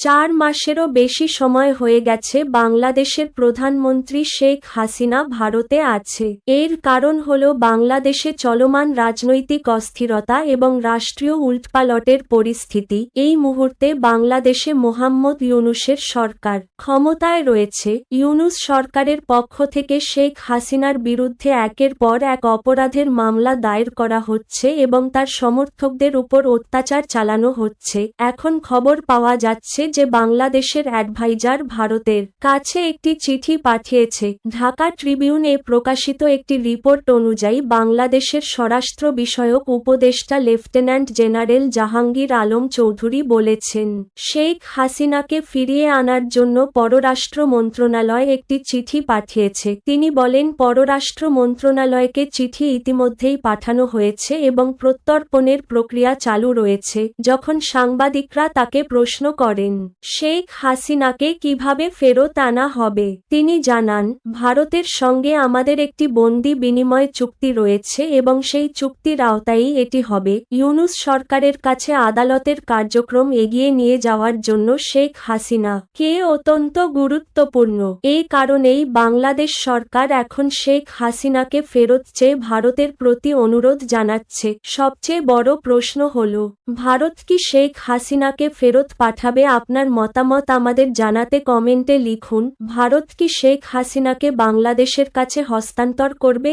চার মাসেরও বেশি সময় হয়ে গেছে বাংলাদেশের প্রধানমন্ত্রী শেখ হাসিনা ভারতে আছে। এর কারণ হল বাংলাদেশে চলমান রাজনৈতিক অস্থিরতা এবং রাষ্ট্রীয় উল্টপালটের পরিস্থিতি। এই মুহূর্তে বাংলাদেশে মোহাম্মদ ইউনুসের সরকার ক্ষমতায় রয়েছে। ইউনুস সরকারের পক্ষ থেকে শেখ হাসিনার বিরুদ্ধে একের পর এক অপরাধের মামলা দায়ের করা হচ্ছে এবং তার সমর্থকদের উপর অত্যাচার চালানো হচ্ছে। এখন খবর পাওয়া যাচ্ছে যে বাংলাদেশের অ্যাডভাইজার ভারতের কাছে একটি চিঠি পাঠিয়েছে। ঢাকা ট্রিবিউনে প্রকাশিত একটি রিপোর্ট অনুযায়ী বাংলাদেশের স্বরাষ্ট্র বিষয়ক উপদেষ্টা লেফটেন্যান্ট জেনারেল জাহাঙ্গীর আলম চৌধুরী বলেছেন, শেখ হাসিনাকে ফিরিয়ে আনার জন্য পররাষ্ট্র মন্ত্রণালয় একটি চিঠি পাঠিয়েছে। তিনি বলেন, পররাষ্ট্র মন্ত্রণালয়কে চিঠি ইতিমধ্যেই পাঠানো হয়েছে এবং প্রত্যর্পণের প্রক্রিয়া চালু রয়েছে। যখন সাংবাদিকরা তাকে প্রশ্ন করেন শেখ হাসিনাকে কীভাবে ফেরত আনা হবে? তিনি জানান, ভারতের সঙ্গে আমাদের একটি বন্দি বিনিময় চুক্তি রয়েছে এবং সেই চুক্তির আওতায়ই এটি হবে। ইউনুস সরকারের কাছে আদালতের কার্যক্রম এগিয়ে নিয়ে যাওয়ার জন্য শেখ হাসিনা কে অত্যন্ত গুরুত্বপূর্ণ। এই কারণেই বাংলাদেশ সরকার এখন শেখ হাসিনাকে ফেরত চেয়ে ভারতের প্রতি অনুরোধ জানাচ্ছে। সবচেয়ে বড় প্রশ্ন হল, ভারত কি শেখ হাসিনাকে ফেরত পাঠাবে? আপনার মতামত আমাদের জানাতে কমেন্টে লিখুন ভারত কি শেখ হাসিনাকে বাংলাদেশের কাছে হস্তান্তর করবে?